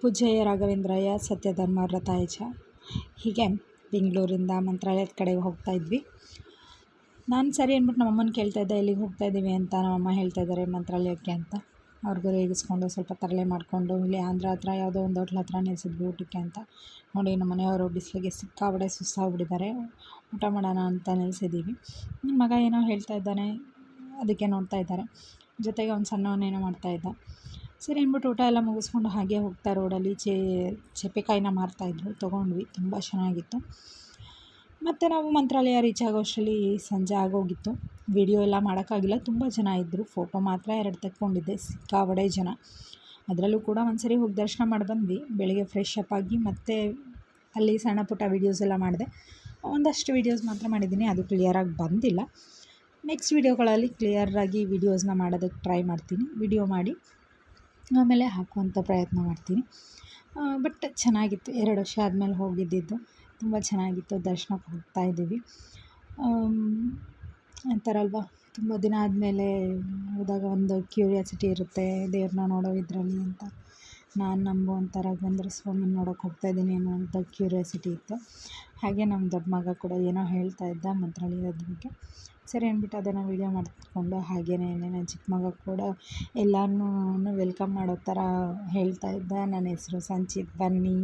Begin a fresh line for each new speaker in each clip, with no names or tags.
ಪೂಜ್ಯ ರಾಘವೇಂದ್ರಯ್ಯ ಸತ್ಯಧರ್ಮ ವ್ರತಾಯ ಚ ಹೀಗೆ ಬೆಂಗಳೂರಿಂದ ಮಂತ್ರಾಲಯದ ಕಡೆಗೆ ಹೋಗ್ತಾ ಇದ್ವಿ. ನಾನು ಸರಿ ಅಂದ್ಬಿಟ್ಟು ನಮ್ಮಮ್ಮನ ಕೇಳ್ತಾ ಇದ್ದೆ, ಎಲ್ಲಿಗೆ ಹೋಗ್ತಾ ಇದ್ದೀವಿ? ಅಂತ ನಮ್ಮಮ್ಮ ಹೇಳ್ತಾ ಇದ್ದಾರೆ ಮಂತ್ರಾಲಯಕ್ಕೆ ಅಂತ. ಅವ್ರಿಗೂ ರೇಗಿಸ್ಕೊಂಡು ಸ್ವಲ್ಪ ತರಲೆ ಮಾಡಿಕೊಂಡು, ಇಲ್ಲಿ ಆಂಧ್ರ ಹತ್ರ ಯಾವುದೋ ಒಂದು ಹೋಟ್ಲ್ ಹತ್ರ ನಿಲ್ಸಿದ್ವಿ ಊಟಕ್ಕೆ ಅಂತ. ನೋಡಿ ನಮ್ಮ ಮನೆಯವರು ಬಿಸಿಲಿಗೆ ಸಿಕ್ಕಾಬಡೆ ಸುಸ್ತಾಗ್ಬಿಟ್ಟಿದ್ದಾರೆ. ಊಟ ಮಾಡೋಣ ಅಂತ ನಿಲ್ಸಿದ್ದೀವಿ. ನನ್ನ ಮಗ ಏನೋ ಹೇಳ್ತಾ ಇದ್ದಾನೆ, ಅದಕ್ಕೆ ನೋಡ್ತಾ ಇದ್ದಾರೆ. ಜೊತೆಗೆ ಒಂದು ಸಣ್ಣವನೇನೋ ಮಾಡ್ತಾ ಇದ್ದ. ಸರಿ ಅಂದ್ಬಿಟ್ಟು ಊಟ ಎಲ್ಲ ಮುಗಿಸ್ಕೊಂಡು ಹಾಗೆ ಹೋಗ್ತಾ ರೋಡಲ್ಲಿ ಚೇ ಚಪ್ಪೆಕಾಯಿನ ಮಾರ್ತಾಯಿದ್ರು ತೊಗೊಂಡ್ವಿ. ತುಂಬ ಚೆನ್ನಾಗಿತ್ತು. ಮತ್ತು ನಾವು ಮಂತ್ರಾಲಯ ರೀಚ್ ಆಗೋಷ್ಟರಲ್ಲಿ ಸಂಜೆ ಆಗೋಗಿತ್ತು. ವಿಡಿಯೋ ಎಲ್ಲ ಮಾಡೋಕ್ಕಾಗಿಲ್ಲ. ತುಂಬ ಜನ ಇದ್ದರು ಫೋಟೋ ಮಾತ್ರ ಎರಡು ತಕ್ಕೊಂಡಿದ್ದೆ. ಸಿಕ್ಕಾಬಡೆ ಜನ. ಅದರಲ್ಲೂ ಕೂಡ ಒಂದು ಸರಿ ಹೋಗಿ ದರ್ಶನ ಮಾಡಿ ಬಂದ್ವಿ. ಬೆಳಗ್ಗೆ ಫ್ರೆಶ್ ಅಪ್ ಆಗಿ ಮತ್ತೆ ಅಲ್ಲಿ ಸಣ್ಣ ಪುಟ್ಟ ವೀಡಿಯೋಸ್ ಎಲ್ಲ ಮಾಡಿದೆ. ಒಂದಷ್ಟು ವೀಡಿಯೋಸ್ ಮಾತ್ರ ಮಾಡಿದ್ದೀನಿ. ಅದು ಕ್ಲಿಯರಾಗಿ ಬಂದಿಲ್ಲ. ನೆಕ್ಸ್ಟ್ ವೀಡಿಯೋಗಳಲ್ಲಿ ಕ್ಲಿಯರಾಗಿ ವೀಡಿಯೋಸ್ನ ಮಾಡೋದಕ್ಕೆ ಟ್ರೈ ಮಾಡ್ತೀನಿ. ವಿಡಿಯೋ ಮಾಡಿ. ಆಮೇಲೆ ಹಾಕುವಂಥ ಪ್ರಯತ್ನ ಮಾಡ್ತೀನಿ. ಬಟ್ ಚೆನ್ನಾಗಿತ್ತು. ಎರಡು ವರ್ಷ ಆದಮೇಲೆ ಹೋಗಿದ್ದಿದ್ದು. ತುಂಬ ಚೆನ್ನಾಗಿತ್ತು. ದರ್ಶನಕ್ಕೆ ಹೋಗ್ತಾ ಇದ್ದೀವಿ. ಅಂತಾರಲ್ವ ತುಂಬ ದಿನ ಆದಮೇಲೆ ಹೋದಾಗ ಒಂದು ಕ್ಯೂರಿಯಾಸಿಟಿ ಇರುತ್ತೆ. ದೇವ್ರನ್ನ ನೋಡೋ ಇದರಲ್ಲಿ ಅಂತ. ನಾನು ನಂಬುವಂಥ ರಾಘವೇಂದ್ರ ಸ್ವಾಮಿನ ನೋಡೋಕೆ ಹೋಗ್ತಾ ಇದ್ದೀನಿ ಅನ್ನೋ ಅಂಥ ಕ್ಯೂರಿಯಾಸಿಟಿ ಇತ್ತು. ಹಾಗೆ ನಮ್ಮ ದೊಡ್ಡ ಮಗ ಕೂಡ ಏನೋ ಹೇಳ್ತಾ ಇದ್ದ ಮಂತ್ರಾಲಯದ ಬಗ್ಗೆ. ಸರಿ ಅಂದ್ಬಿಟ್ಟು ಅದನ್ನು ವೀಡಿಯೋ ಮಾಡಿಕೊಂಡು ಹಾಗೆಯೇ ನನ್ನ ಚಿಕ್ಕ ಮಗ ಕೂಡ ಎಲ್ಲರನ್ನೂ ವೆಲ್ಕಮ್ ಮಾಡೋ ಥರ ಹೇಳ್ತಾ ಇದ್ದ. ನನ್ನ ಹೆಸರು ಸಂಚಿತ್. ಬನ್ನಿ,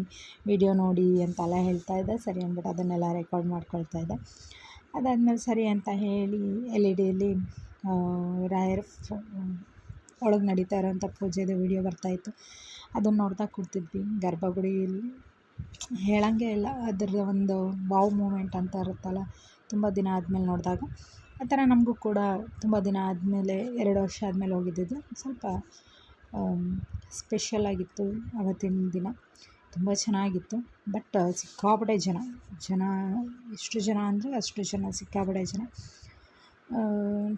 ವಿಡಿಯೋ ನೋಡಿ ಅಂತೆಲ್ಲ ಹೇಳ್ತಾ ಇದ್ದ. ಸರಿ ಅಂದ್ಬಿಟ್ಟು ಅದನ್ನೆಲ್ಲ ರೆಕಾರ್ಡ್ ಮಾಡ್ಕೊಳ್ತಾ ಇದ್ದೆ. ಅದಾದಮೇಲೆ ಸರಿ ಅಂತ ಹೇಳಿ ಎಲ್ ಇ ಡಿಯಲ್ಲಿ ರಾಯರ ಒಳಗೆ ನಡೀತಾ ಇರೋಂಥ ಪೂಜೆದು ವೀಡಿಯೋ ಬರ್ತಾಯಿತ್ತು ಅದನ್ನು ನೋಡ್ತಾ ಕೂರ್ತಿದ್ವಿ ಗರ್ಭಗುಡಿಯಲ್ಲಿ ಹೇಳೋಂಗೆ ಇಲ್ಲ. ಅದರ ಒಂದು ಬಾವು ಮೂಮೆಂಟ್ ಅಂತ ಇರುತ್ತಲ್ಲ, ತುಂಬ ದಿನ ಆದಮೇಲೆ ನೋಡಿದಾಗ. ಆ ಥರ ನಮಗೂ ಕೂಡ ತುಂಬ ದಿನ ಆದಮೇಲೆ, ಎರಡು ವರ್ಷ ಆದಮೇಲೆ ಹೋಗಿದ್ದಿದ್ದು. ಸ್ವಲ್ಪ ಸ್ಪೆಷಲ್ ಆಗಿತ್ತು ಆವತ್ತಿನ ದಿನ. ತುಂಬ ಚೆನ್ನಾಗಿತ್ತು. ಬಟ್ ಸಿಕ್ಕಾಪಟ್ಟೆ ಜನ. ಜನ, ಎಷ್ಟು ಜನ ಅಂದರೆ ಅಷ್ಟು ಜನ, ಸಿಕ್ಕಾಪಟ್ಟೆ ಜನ.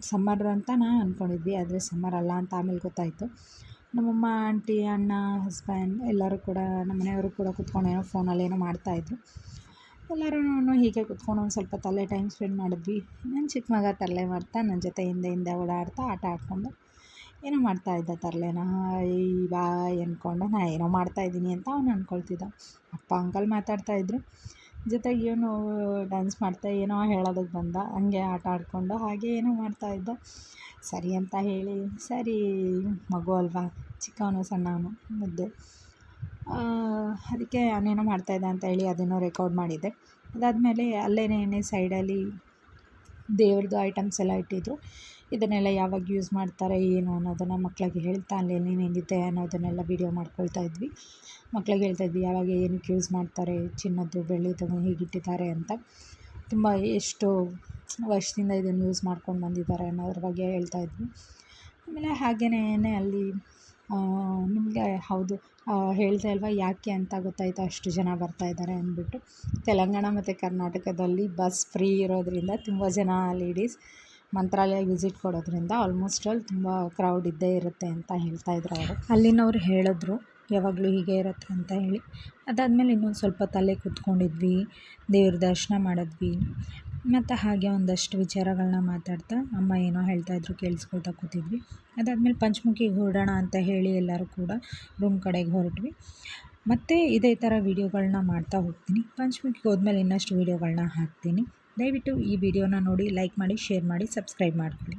ಸಮ್ಮರ್ ಅಂತ ನಾ ಅಂದ್ಕೊಂಡಿದ್ವಿ ಆದರೆ ಸಮ್ಮರ್ ಅಲ್ಲ ಅಂತ ಆಮೇಲೆ ಗೊತ್ತಾಯಿತು. ನಮ್ಮಮ್ಮ, ಆಂಟಿ, ಅಣ್ಣ ಹಸ್ಬೆಂಡ್ ಎಲ್ಲರೂ ಕೂಡ ನಮ್ಮ ಮನೆಯವರು ಕೂಡ ಕೂತ್ಕೊಂಡು ಏನೋ ಫೋನಲ್ಲಿ ಏನೋ ಮಾಡ್ತಾಯಿದ್ರು ಎಲ್ಲರೂ ಹೀಗೆ ಕುತ್ಕೊಂಡು ಒಂದು ಸ್ವಲ್ಪ ತಲೆ ಟೈಮ್ ಸ್ಪೆಂಡ್ ಮಾಡಿದ್ವಿ. ನನ್ನ ಚಿಕ್ಕ ಮಗ ತರಲೆ ಮಾಡ್ತಾ ನನ್ನ ಜೊತೆ ಹಿಂದೆ ಹಿಂದೆ ಓಡಾಡ್ತಾ, ಆಟ ಆಡ್ಕೊಂಡು ಏನೋ ಮಾಡ್ತಾ ಇದ್ದ ತರಲೆನ. ಈ ಬಾಯ್ ಅಂದ್ಕೊಂಡು ನಾ ಏನೋ ಮಾಡ್ತಾಯಿದ್ದೀನಿ ಅಂತ ಅವ್ನು ಅಂದ್ಕೊಳ್ತಿದ್ದ ಅಪ್ಪ ಅಂಕಲ್ ಮಾತಾಡ್ತಾಯಿದ್ರು ಜೊತೆಗೆ ಇವನು ಡ್ಯಾನ್ಸ್ ಮಾಡ್ತಾ, ಏನೋ ಹೇಳೋದಕ್ಕೆ ಬಂದ. ಹಂಗೆ ಆಟ ಆಡಿಕೊಂಡು ಹಾಗೆ ಏನೋ ಮಾಡ್ತಾಯಿದ್ದ ಸರಿ, ಅಂತ ಹೇಳಿ, ಸರಿ, ಮಗು ಅಲ್ವಾ? ಚಿಕ್ಕವನು ಸಣ್ಣವನು ಮುದ್ದು. ಅದಕ್ಕೆ ಅವನೇನೋ ಮಾಡ್ತಾಯಿದ್ದ ಅಂತ ಹೇಳಿ ಅದನ್ನು ರೆಕಾರ್ಡ್ ಮಾಡಿದ್ದೆ. ಅದಾದಮೇಲೆ ಅಲ್ಲೇನೇ ಸೈಡಲ್ಲಿ ದೇವ್ರದ್ದು ಐಟಮ್ಸ್ ಎಲ್ಲ ಇಟ್ಟಿದ್ರು. ಇದನ್ನೆಲ್ಲ ಯಾವಾಗ ಯೂಸ್ ಮಾಡ್ತಾರೆ, ಏನು ಅನ್ನೋದನ್ನು ಮಕ್ಕಳಿಗೆ ಹೇಳ್ತಾ ಅಲ್ಲಿ ಏನೇನಿದೆ ಅನ್ನೋದನ್ನೆಲ್ಲ ವೀಡಿಯೋ ಮಾಡ್ಕೊಳ್ತಾ ಇದ್ವಿ. ಮಕ್ಳಿಗೆ ಹೇಳ್ತಾ ಇದ್ವಿ, ಯಾವಾಗ ಏನಕ್ಕೆ ಯೂಸ್ ಮಾಡ್ತಾರೆ, ಚಿನ್ನದ್ದು ಬೆಳ್ಳಿದು ಹೇಗಿಟ್ಟಿದ್ದಾರೆ ಅಂತ. ತುಂಬ ಎಷ್ಟು ವರ್ಷದಿಂದ ಇದನ್ನು ಯೂಸ್ ಮಾಡ್ಕೊಂಡು ಬಂದಿದ್ದಾರೆ ಅನ್ನೋದ್ರ ಬಗ್ಗೆ ಹೇಳ್ತಾ ಇದ್ವಿ. ಆಮೇಲೆ ಹಾಗೆಯೇ ಅಲ್ಲಿ ನಿಮಗೆ ಹೌದು. ಹೇಳಿದೆ ಅಲ್ವಾ ಯಾಕೆ ಅಂತ ಗೊತ್ತಾಯಿತು. ಅಷ್ಟು ಜನ ಬರ್ತಾಯಿದ್ದಾರೆ ಅಂದ್ಬಿಟ್ಟು. ತೆಲಂಗಾಣ ಮತ್ತು ಕರ್ನಾಟಕದಲ್ಲಿ ಬಸ್ ಫ್ರೀ ಇರೋದರಿಂದ ತುಂಬ ಜನ ಲೇಡೀಸ್ ಮಂತ್ರಾಲಯ ವಿಸಿಟ್ ಕೊಡೋದ್ರಿಂದ ಆಲ್ಮೋಸ್ಟ್ ಆಲ್ ತುಂಬ ಕ್ರೌಡ್ ಇದ್ದೇ ಇರುತ್ತೆ ಅಂತ ಹೇಳ್ತಾ ಹೇಳ್ತಾಯಿದ್ರು ಅವರು. ಅಲ್ಲಿನವ್ರು ಹೇಳಿದ್ರು, ಯಾವಾಗಲೂ ಹೀಗೆ ಇರುತ್ತೆ ಅಂತ ಹೇಳಿ. ಅದಾದಮೇಲೆ ಇನ್ನೊಂದು ಸ್ವಲ್ಪ ತಲೆ ಕೂತ್ಕೊಂಡಿದ್ವಿ, ದೇವ್ರ ದರ್ಶನ ಮಾಡಿದ್ವಿ. ಮತ್ತು ಹಾಗೆ ಒಂದಷ್ಟು ವಿಚಾರಗಳನ್ನ ಮಾತಾಡ್ತಾ ಅಮ್ಮ ಏನೋ ಹೇಳ್ತಾಯಿದ್ರು ಕೇಳಿಸ್ಕೊಳ್ತಾ ಕೂತಿದ್ವಿ. ಅದಾದಮೇಲೆ ಪಂಚಮುಖಿಗೆ ಹೊರಡೋಣ ಅಂತ ಹೇಳಿ ಎಲ್ಲರೂ ಕೂಡ ರೂಮ್ ಕಡೆಗೆ ಹೊರಟ್ವಿ. ಮತ್ತು ಇದೇ ಥರ ವೀಡಿಯೋಗಳನ್ನ ಮಾಡ್ತಾ ಹೋಗ್ತೀನಿ. ಪಂಚಮುಖಿಗೆ ಹೋದ್ಮೇಲೆ ಇನ್ನಷ್ಟು ವೀಡಿಯೋಗಳನ್ನ ಹಾಕ್ತೀನಿ. ದಯವಿಟ್ಟು ಈ ವಿಡಿಯೋನ ನೋಡಿ ಲೈಕ್ ಮಾಡಿ ಶೇರ್ ಮಾಡಿ ಸಬ್ಸ್ಕ್ರೈಬ್ ಮಾಡ್ಕೊಳ್ಳಿ.